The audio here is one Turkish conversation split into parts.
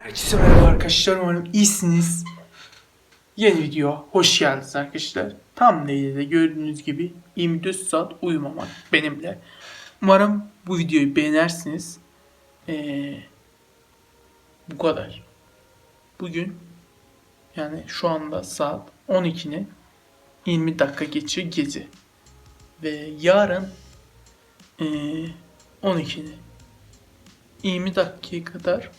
Herkese merhaba arkadaşlar. Umarım iyisiniz. Yeni video hoş geldiniz arkadaşlar. Tam neydi de gördüğünüz gibi 24 saat uyumamak benimle. Umarım bu videoyu beğenirsiniz. Ee, bu kadar. Bugün yani şu anda saat 12'nin 20 dakika geçiyor gece. Ve yarın ee, 12'nin 20 dakikaya kadar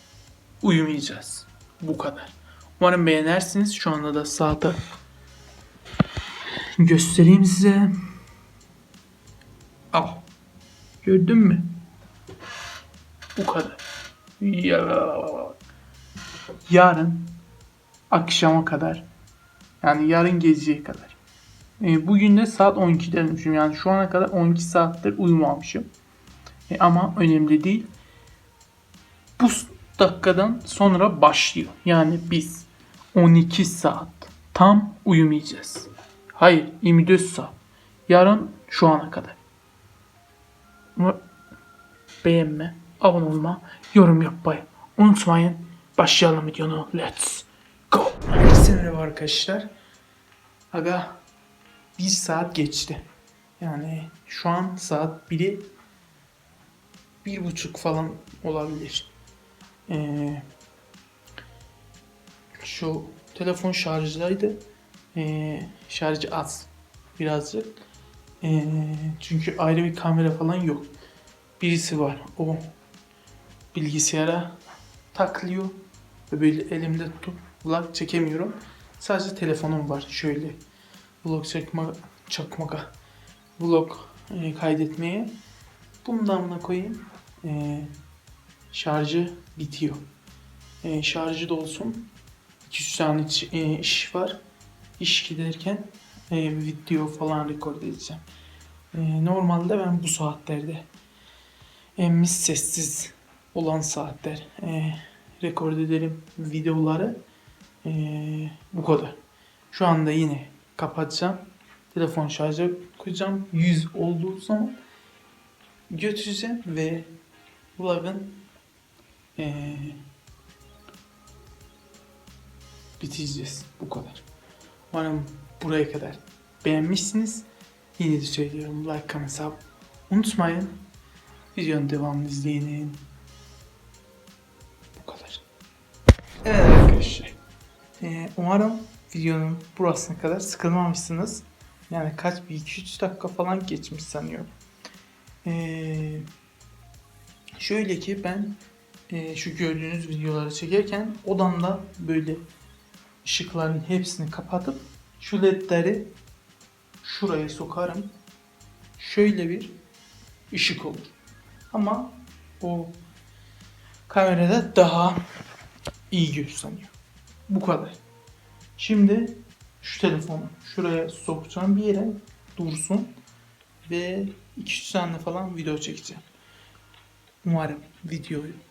uyumayacağız. Bu kadar. Umarım beğenirsiniz. Şu anda da saate göstereyim size. Al. Gördün mü? Bu kadar. Ya. Yarın akşama kadar yani yarın geceye kadar. E, bugün de saat 12'de ölmüşüm. Yani şu ana kadar 12 saattir uyumamışım. E, ama önemli değil. Bu dakikadan sonra başlıyor. Yani biz 12 saat tam uyumayacağız. Hayır 24 saat. Yarın şu ana kadar. Beğenme, abone olma, yorum yapmayı unutmayın. Başlayalım videonu. Let's go. Merhaba arkadaşlar. Aga bir saat geçti. Yani şu an saat 1'i bir buçuk falan olabilir. Ee, şu telefon şarjdaydı. Ee, şarjı az birazcık. Ee, çünkü ayrı bir kamera falan yok. Birisi var. O bilgisayara taklıyor ve böyle elimde tutup vlog çekemiyorum. Sadece telefonum var şöyle vlog çekma çakmaka vlog e, kaydetmeye. Bundan buna koyayım. Ee, şarjı bitiyor. E, şarjı da olsun. 200 tane e, iş var. İş giderken e, video falan rekord edeceğim. E, normalde ben bu saatlerde en sessiz olan saatler e, rekord ederim videoları. E, bu kadar. Şu anda yine kapatacağım. Telefon şarja koyacağım. 100 olduğu zaman götüreceğim ve vlog'ın ee, bitireceğiz. Bu kadar. Umarım buraya kadar beğenmişsiniz. Yine de söylüyorum like, comment, sub. Unutmayın. Videonun devamını izleyin. Bu kadar. Evet arkadaşlar. Ee, umarım videonun burasına kadar sıkılmamışsınız. Yani kaç bir 2-3 dakika falan geçmiş sanıyorum. Ee, şöyle ki ben e, şu gördüğünüz videoları çekerken odamda böyle ışıkların hepsini kapatıp şu ledleri şuraya sokarım. Şöyle bir ışık olur. Ama o kamerada daha iyi gösteriyor. Bu kadar. Şimdi şu telefonu şuraya sokacağım bir yere dursun ve 2-3 tane falan video çekeceğim. Umarım videoyu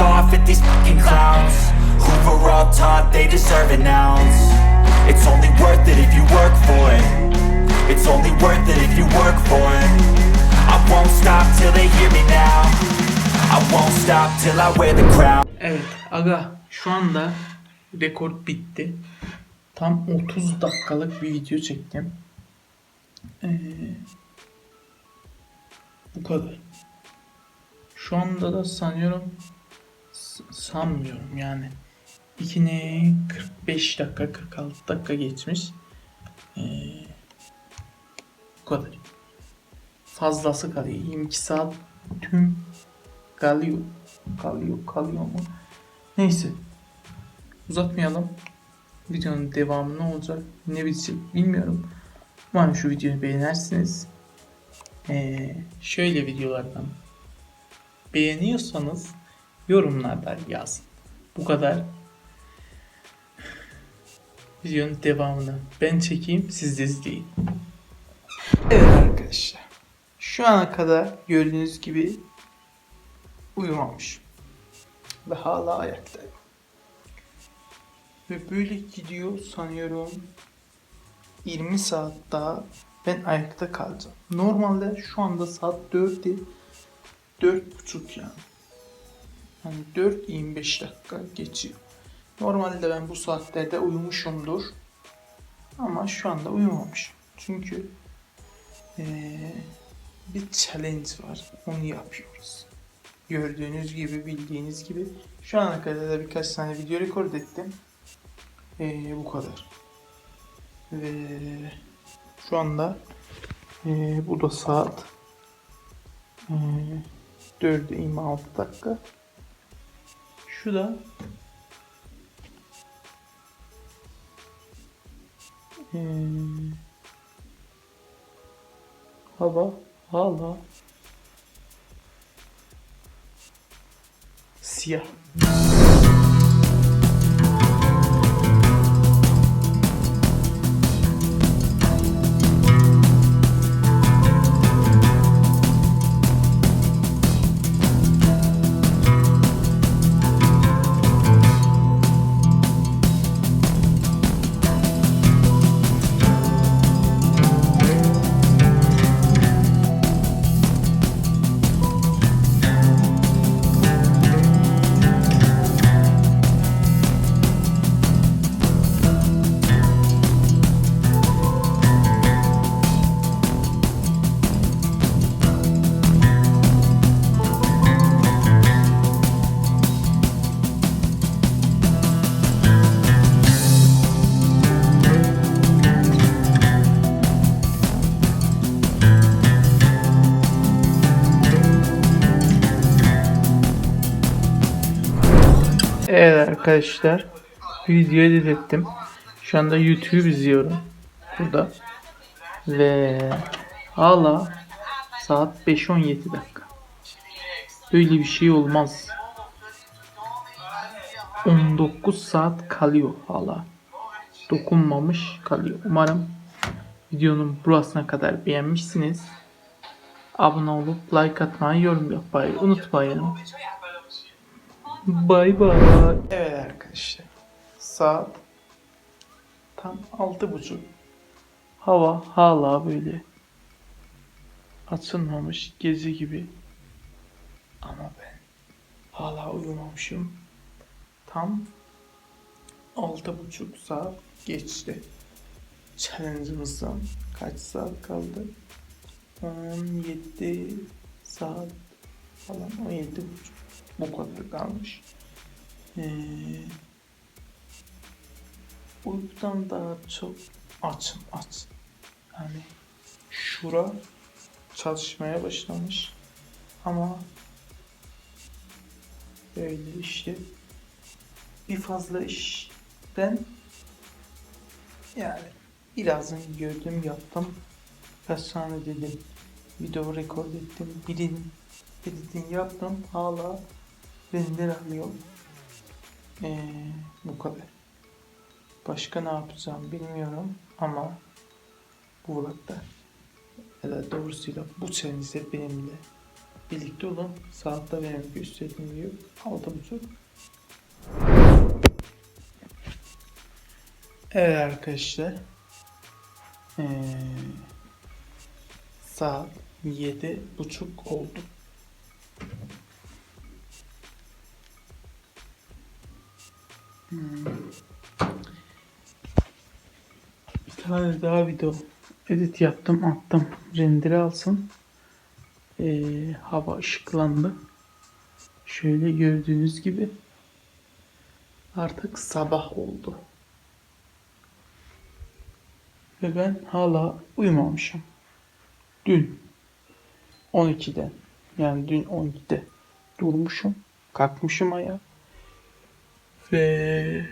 off at these fucking clowns were all taught they deserve an ounce It's only worth it if you work for it It's only worth it if you work for it I won't stop till they hear me now I won't stop till I wear the crown Evet aga şu anda rekor bitti. Tam 30 dakikalık bir video çektim. Ee, bu kadar. Şu anda da sanıyorum sanmıyorum yani. İkine 45 dakika 46 dakika geçmiş. Ee, bu kadar. Fazlası kalıyor. 22 saat tüm kalıyor. Kalıyor, kalıyor mu? Neyse. Uzatmayalım. Videonun devamı ne olacak? Ne bitecek bilmiyorum. Umarım şu videoyu beğenirsiniz. Ee, şöyle videolardan beğeniyorsanız yorumlarda yazın. Bu kadar. Videonun devamını ben çekeyim siz de izleyin. Evet arkadaşlar. Şu ana kadar gördüğünüz gibi uyumamış. Ve hala ayaktayım. Ve böyle gidiyor sanıyorum 20 saat daha ben ayakta kalacağım. Normalde şu anda saat 4 değil 4.30 yani. Hani 4-25 dakika geçiyor. Normalde ben bu saatlerde uyumuşumdur. Ama şu anda uyumamışım. Çünkü eee, bir challenge var. Onu yapıyoruz. Gördüğünüz gibi, bildiğiniz gibi. Şu ana kadar da birkaç tane video rekord ettim. Ee, bu kadar. Ve şu anda ee, bu da saat ee, 4'e 26 dakika. Şu da. Ee, hava hala. Siyah. Evet arkadaşlar videoyu edit ettim. Şu anda YouTube izliyorum. Burada. Ve hala saat 5-17 dakika. Böyle bir şey olmaz. 19 saat kalıyor hala. Dokunmamış kalıyor. Umarım videonun burasına kadar beğenmişsiniz. Abone olup like atmayı, yorum yapmayı unutmayın. Bay bay. Evet arkadaşlar. Saat tam altı buçuk. Hava hala böyle açılmamış gezi gibi. Ama ben hala uyumamışım. Tam altı buçuk saat geçti. Challenge'ımızdan kaç saat kaldı? 17 saat falan 17 buçuk bu kadar kalmış. Ee, uykudan daha çok açım aç. Yani şura çalışmaya başlamış ama Böyle işte bir fazla işten yani birazını gördüm yaptım. Kaç dedim video rekord ettim. Birinin editini yaptım. Hala render alıyorum. Ee, bu kadar. Başka ne yapacağım bilmiyorum ama bu vlogda ya da doğrusuyla bu senizde benimle birlikte olun. Saatte benim gösterdiğim gibi altı buçuk. Evet arkadaşlar. Ee, saat yedi buçuk oldu. Bir tane daha video edit yaptım attım. Render alsın. Ee, hava ışıklandı. Şöyle gördüğünüz gibi artık sabah oldu. Ve ben hala uyumamışım. Dün 12'de yani dün 12'de durmuşum. Kalkmışım ayağa. Ve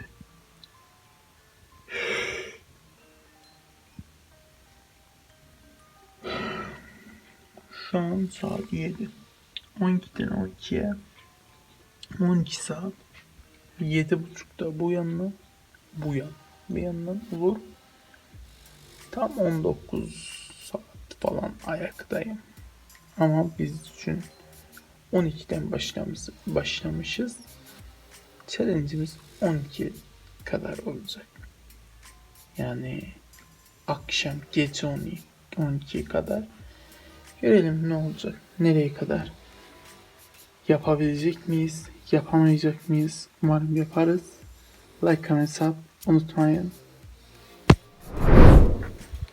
şu an saat 7. 12'den 12'ye 12 saat 7.30'da bu yanına bu yan bir yandan olur. Tam 19 saat falan ayaktayım. Ama biz için 12'den başlamış, başlamışız. Challenge'imiz 12 kadar olacak. Yani akşam gece 12 12 kadar görelim ne olacak. Nereye kadar yapabilecek miyiz? Yapamayacak mıyız? Umarım yaparız. Like, comment, sub unutmayın.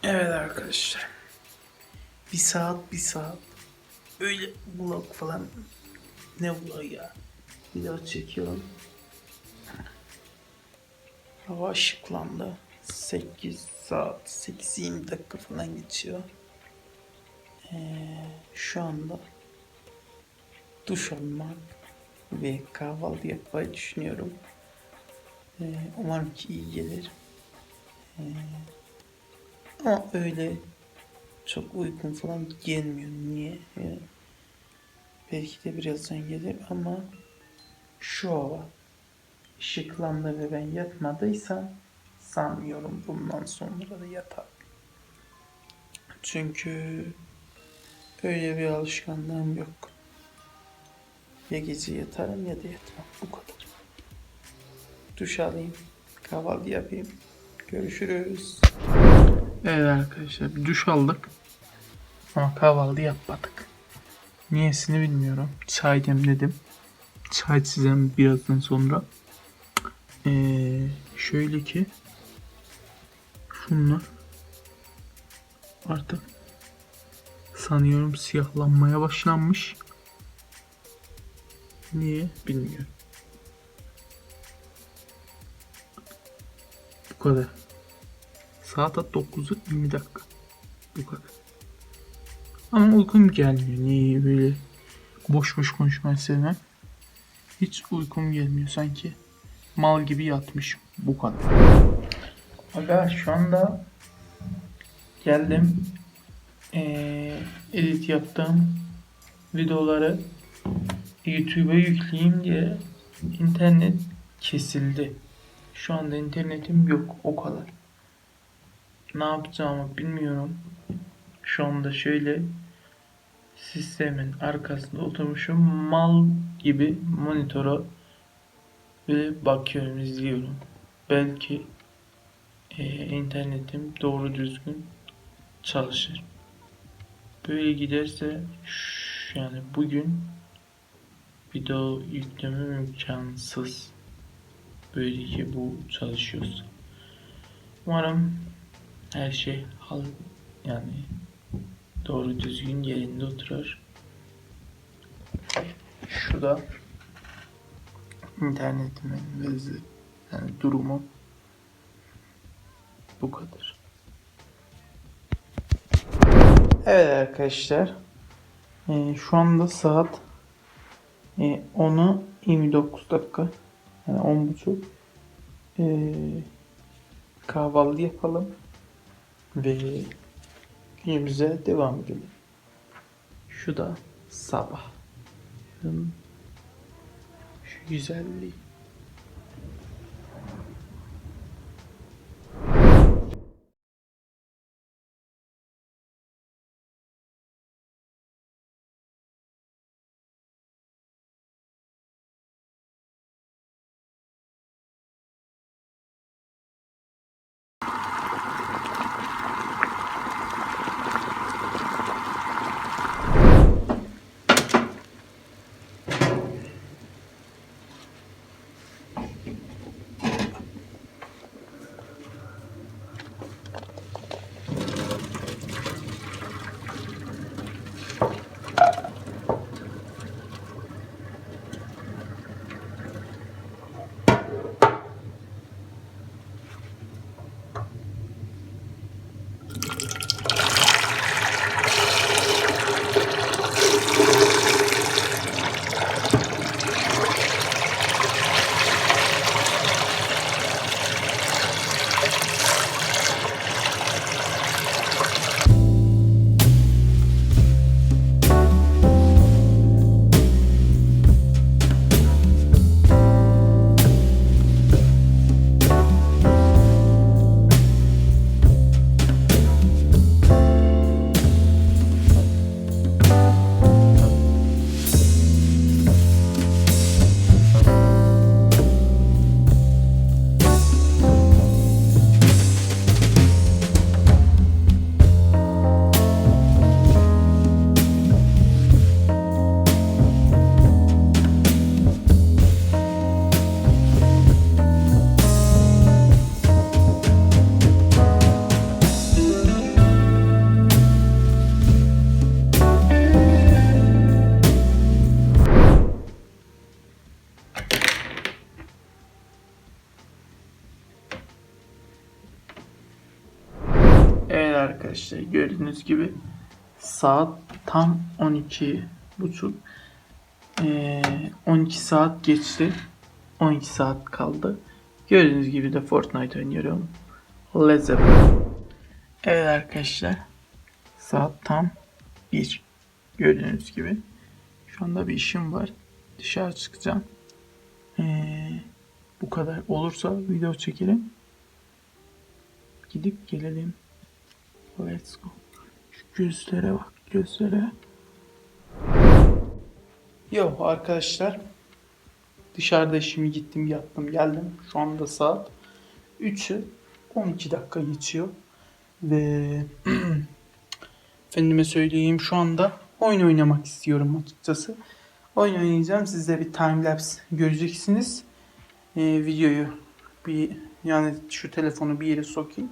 Evet arkadaşlar. Bir saat bir saat. Öyle vlog falan. Ne vlog ya? Video çekiyorum. Hava ışıklandı. 8 saat, 8-20 dakika falan geçiyor. Ee, şu anda duş almak ve kahvaltı yapmayı düşünüyorum. Ee, umarım ki iyi gelir. Ee, ama öyle çok uykum falan gelmiyor. Niye? Yani belki de birazdan gelir ama şu hava ışıklandı ve ben yatmadıysam sanmıyorum bundan sonra da yatar. Çünkü öyle bir alışkanlığım yok. Ya gece yatarım ya da yatmam. Bu kadar. Duş alayım. Kahvaltı yapayım. Görüşürüz. Evet arkadaşlar bir duş aldık. Ama kahvaltı yapmadık. Niyesini bilmiyorum. Çay demledim. Çay içeceğim birazdan sonra. Ee, şöyle ki şunlar artık sanıyorum siyahlanmaya başlanmış. Niye bilmiyorum. Bu kadar. Saat 9'u 20 dakika. Bu kadar. Ama uykum gelmiyor. Niye böyle boş boş konuşmayı sevmem. Hiç uykum gelmiyor sanki. Mal gibi yatmışım. Bu kadar. Aga şu anda geldim. Ee, edit yaptığım videoları YouTube'a yükleyeyim diye internet kesildi. Şu anda internetim yok o kadar. Ne yapacağımı bilmiyorum. Şu anda şöyle sistemin arkasında oturmuşum mal gibi monitora ve bakıyorum izliyorum. Belki e, internetim doğru düzgün çalışır. Böyle giderse ş- yani bugün video yükleme imkansız. Böyle ki bu çalışıyorsa. Umarım her şey hal yani doğru düzgün yerinde oturur. Şu da internetimin vezi yani durumu bu kadar. Evet arkadaşlar. Ee, şu anda saat e, 10'u 29 dakika. Yani 10 buçuk. Ee, kahvaltı yapalım. Ve günümüze devam edelim. Şu da sabah. Şu güzelliği. Gördüğünüz gibi saat tam 12 buçuk. Ee, 12 saat geçti. 12 saat kaldı. Gördüğünüz gibi de Fortnite oynuyorum. Let's. Evet arkadaşlar. Saat tam 1. Gördüğünüz gibi. Şu anda bir işim var. Dışarı çıkacağım. Ee, bu kadar olursa video çekelim. Gidip gelelim. Let's go. Şu gözlere bak gözlere. Yo arkadaşlar. Dışarıda işimi gittim yattım geldim. Şu anda saat 3'ü 12 dakika geçiyor. Ve efendime söyleyeyim şu anda oyun oynamak istiyorum açıkçası. Oyun oynayacağım. Siz de bir timelapse göreceksiniz. Ee, videoyu bir yani şu telefonu bir yere sokayım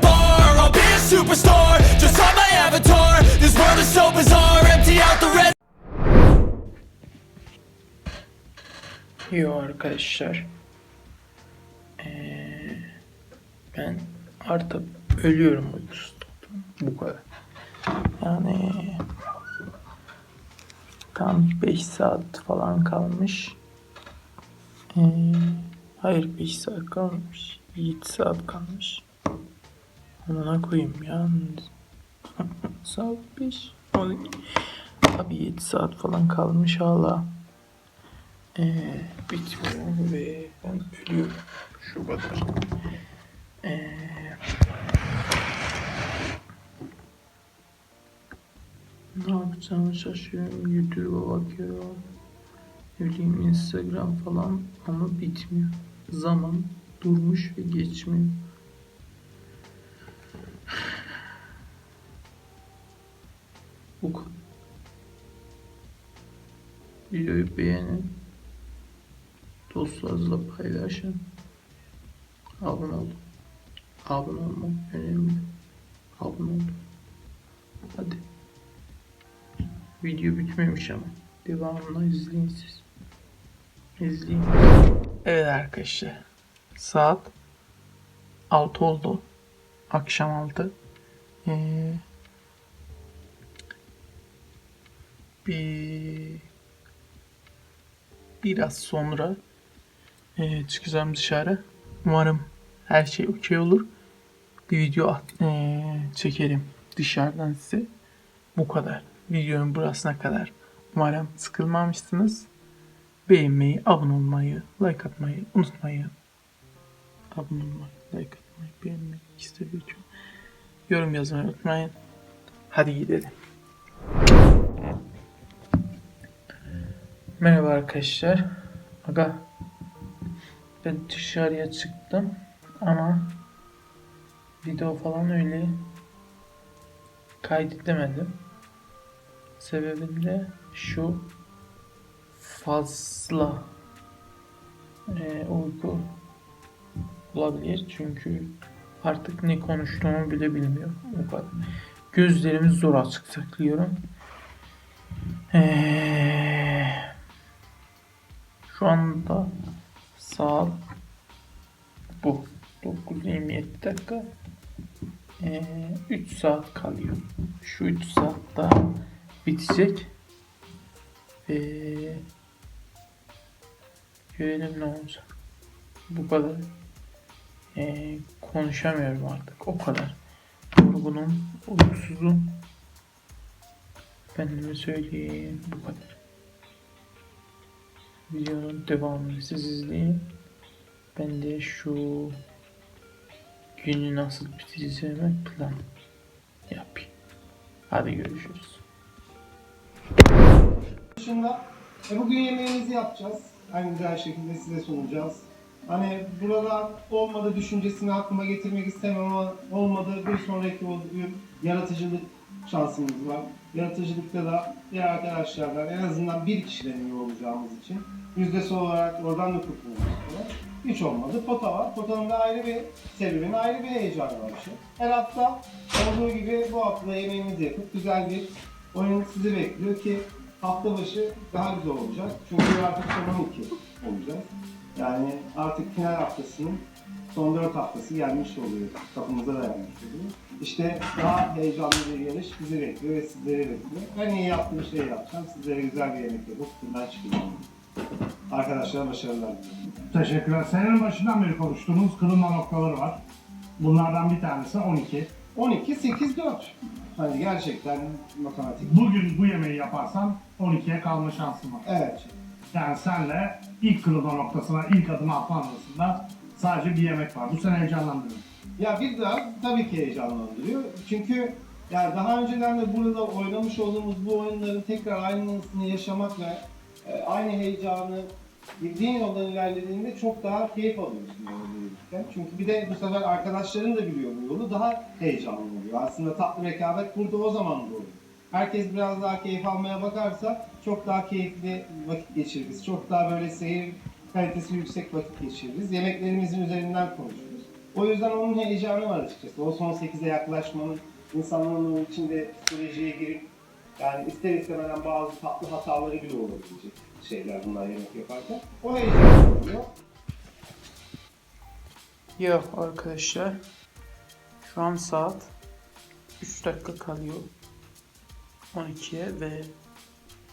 bar I'll be a superstar, just on my avatar This world is so bizarre, empty out the rest Yo arkadaşlar. Ee, ben artık ölüyorum uykusuzluktan. Bu kadar. Yani tam 5 saat falan kalmış. Ee, hayır 5 saat kalmamış. 7 saat kalmış. Amına koyayım ya. saat 5. Abi 7 saat falan kalmış hala. Ee, bitmiyor ve ben ölüyorum. Şu kadar. Ee, ne yapacağımı şaşırıyorum. YouTube'a bakıyorum. Ne bileyim Instagram falan ama bitmiyor. Zaman durmuş ve geçmiyor. Bu. Videoyu beğenin. Dostlarınızla paylaşın. Abone olun. Abone olmak önemli. Abone olun. Hadi. Video bitmemiş ama. Devamını izleyin siz. İzleyin. Evet arkadaşlar. Saat 6 oldu. Akşam 6. Ee, bir biraz sonra ee, çıkacağım dışarı. Umarım her şey okey olur. Bir video at, ee, çekerim dışarıdan size. Bu kadar. Videonun burasına kadar. Umarım sıkılmamışsınız. Beğenmeyi, abone olmayı, like atmayı unutmayın. Abone olmayı, like atmayı, beğenmeyi ikisi de birçok. Yorum yazmayı unutmayın. Hadi gidelim. Merhaba arkadaşlar. Aga ben dışarıya çıktım ama video falan öyle kaydedemedim. Sebebim de şu fazla e, uyku olabilir çünkü artık ne konuştuğumu bile bilmiyorum. O kadar. Gözlerimi zor açık saklıyorum. Eee şu anda saat bu 9.27 dakika ee, 3 saat kalıyor. Şu 3 saat daha bitecek. Ee, görelim ne olacak. Bu kadar. Ee, konuşamıyorum artık. O kadar. Yorgunum, uykusuzum. Efendime söyleyeyim. Bu kadar. Videonun devamını siz izleyin. Ben de şu günü nasıl bitireceğime plan yapayım. Hadi görüşürüz. dışında e, bugün yemeğimizi yapacağız. En güzel şekilde size sunacağız. Hani burada olmadı düşüncesini aklıma getirmek istemem ama olmadı bir sonraki gün yaratıcılık şansımız var. Yaratıcılıkta da diğer arkadaşlardan en azından bir kişiden iyi olacağımız için yüzdesi olarak oradan da istiyorlar. Hiç olmadı. Pota var. Potanın da ayrı bir sebebinin ayrı bir heyecanı var. Her hafta olduğu gibi bu hafta yemeğimizi yapıp güzel bir oyun sizi bekliyor ki hafta başı daha güzel olacak. Çünkü artık son 12 olacağız. Yani artık final haftasının son 4 haftası gelmiş oluyor. Kapımıza dayanmış oluyor. İşte daha heyecanlı bir yarış bizi bekliyor ve sizleri bekliyor. Ben iyi yaptığım şeyi yapacağım. Sizlere güzel bir yemek yapıp bundan çıkacağım. Arkadaşlara başarılar diliyorum. Teşekkürler. Senenin başından beri konuştuğumuz kırılma noktaları var. Bunlardan bir tanesi 12. 12, 8, 4. Hani gerçekten matematik. Bugün bu yemeği yaparsan 12'ye kalma şansın var. Evet. Yani senle ilk kırılma noktasına ilk adımı atman arasında sadece bir yemek var. Bu seni heyecanlandırıyor. Ya bir daha tabii ki heyecanlandırıyor. Çünkü yani daha önceden de burada oynamış olduğumuz bu oyunların tekrar aynısını yaşamak ve e, aynı heyecanı bildiğin yoldan ilerlediğinde çok daha keyif alıyorsun yürürken. Çünkü bir de bu sefer arkadaşların da biliyor bu yolu daha heyecanlı oluyor. Aslında tatlı rekabet burada o zaman doğuyor. Herkes biraz daha keyif almaya bakarsa çok daha keyifli vakit geçiririz. Çok daha böyle seyir kalitesi yüksek vakit geçiririz. Yemeklerimizin üzerinden konuşuruz. O yüzden onun heyecanı var açıkçası. O son 8'e yaklaşmanın insanların içinde psikolojiye girip yani ister istemeden bazı tatlı hataları bile olabilecek şeyler bunlar yemek yaparken. O heyecan oluyor. Yok arkadaşlar. Şu an saat 3 dakika kalıyor. 12'ye ve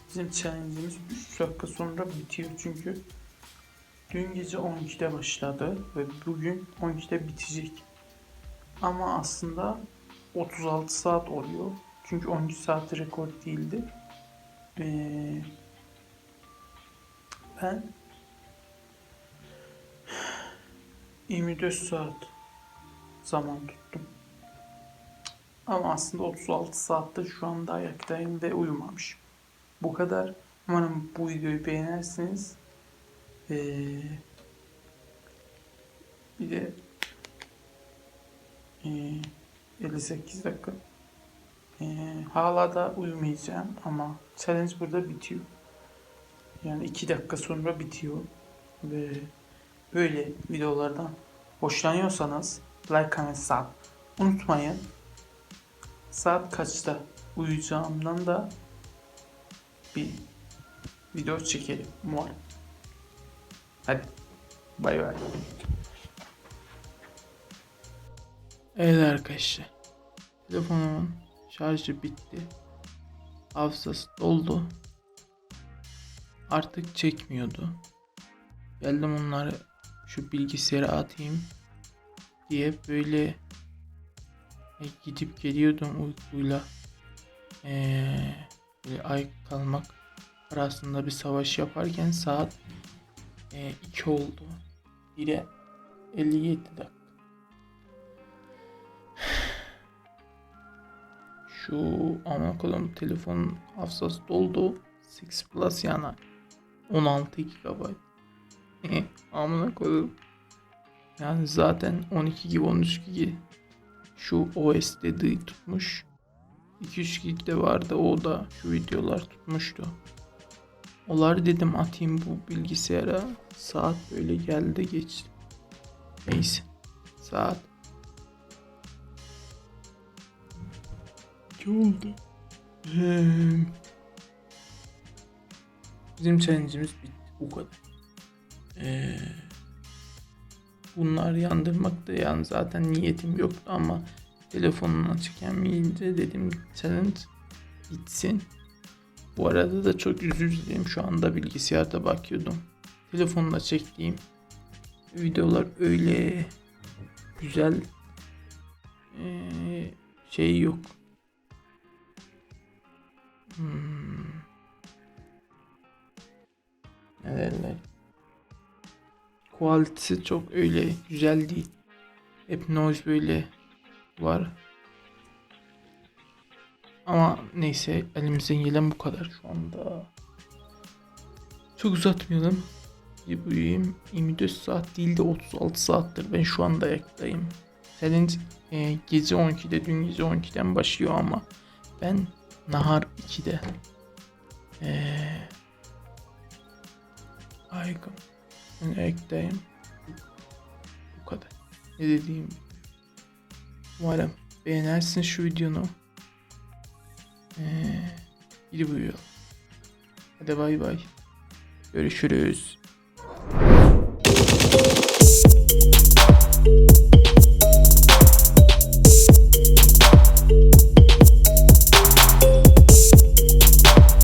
bizim challenge'imiz 3 dakika sonra bitiyor çünkü dün gece 12'de başladı ve bugün 12'de bitecek. Ama aslında 36 saat oluyor. Çünkü 12 saat rekor değildi. Ee, ben 24 saat zaman tuttum. Ama aslında 36 saatte şu anda ayaktayım ve uyumamışım. Bu kadar. Umarım bu videoyu beğenirsiniz. Ee, bir de ee, 58 dakika. Ee, hala da uyumayacağım ama challenge burada bitiyor. Yani 2 dakika sonra bitiyor. Ve böyle videolardan hoşlanıyorsanız like and sub unutmayın. Saat kaçta uyuyacağımdan da bir video çekelim umarım. Hadi bay bay. Evet arkadaşlar. Telefonumun şarjı bitti. Hafızası doldu. Artık çekmiyordu. Geldim onları şu bilgisayara atayım diye böyle e, gidip geliyordum uykuyla. Böyle ay kalmak arasında bir savaş yaparken saat 2 oldu. 1'e 57 dakika. Şu aman kodum telefonun hafızası doldu. 6 Plus yana 16 GB. Amına koydum. Yani zaten 12 gibi 13 gibi şu OS dediği tutmuş. 2-3 gig de vardı o da şu videolar tutmuştu. Onları dedim atayım bu bilgisayara. Saat böyle geldi geçti. Neyse. Saat. Ne oldu? Bizim challenge'imiz bitti. Bu kadar. Ee, bunlar yandırmakta yani zaten niyetim yoktu ama telefonun açık gelmeyince dedim challenge bitsin. Bu arada da çok özür şu anda bilgisayarda bakıyordum. Telefonla çektiğim videolar öyle güzel şey yok. Hmm. Ne derler? Kualitesi çok öyle güzel değil. Hep noise böyle var. Ama neyse elimizden gelen bu kadar şu anda. Çok uzatmayalım. Uyuyayım. 24 saat değil de 36 saattir ben şu anda ayaktayım. Senin e, gece 12'de dün gece 12'den başlıyor ama ben nahar 2'de. Eee Aygın. Şunu ekleyeyim. Bu kadar. Ne dediğim. Umarım beğenersin şu videonu. Ee, iyi buyur. Hadi bay bay. Görüşürüz.